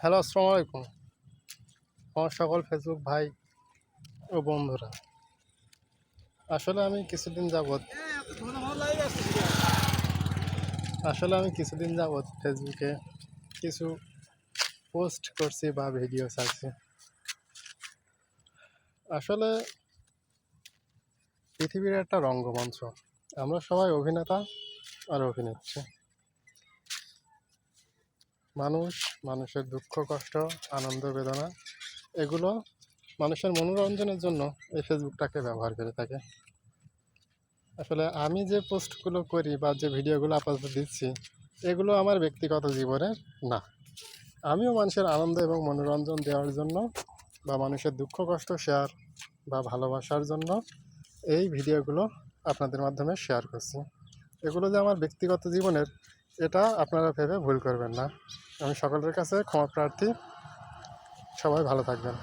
Hello, আসসালামু আলাইকুম। আমার সকল ফেসবুক ভাই ও বন্ধুরা, আসলে আমি কিছুদিন যাবৎ আসলে আমি কিছুদিন যাবৎ ফেসবুকে কিছু পোস্ট করছি বা ভিডিও ছাড়ছি। আসলে পৃথিবীর একটা রঙ্গমঞ্চ। আমরা সবাই অভিনেতা আর অভিনেত্রী। মানুষ, মানুষের দুঃখ, কষ্ট, আনন্দ, বেদনা, এগুলো মানুষের মনোরঞ্জনের জন্য এই ফেসবুকটাকে ব্যবহার করে থাকে। আসলে আমি যে পোস্টগুলো করি বা যে ভিডিওগুলো আপাতত দিচ্ছি, এগুলো আমার ব্যক্তিগত জীবনের না। আমিও মানুষের আনন্দ এবং মনোরঞ্জন দেওয়ার জন্য বা মানুষের দুঃখ, কষ্ট শেয়ার বা ভালোবাসার জন্য এই ভিডিওগুলো আপনাদের মাধ্যমে শেয়ার করছি। এগুলো যে আমার ব্যক্তিগত জীবনের, এটা আপনারা ভেবে ভুল করবেন না। আমি সকলের কাছে ক্ষমা প্রার্থী। সবাই ভালো থাকবেন।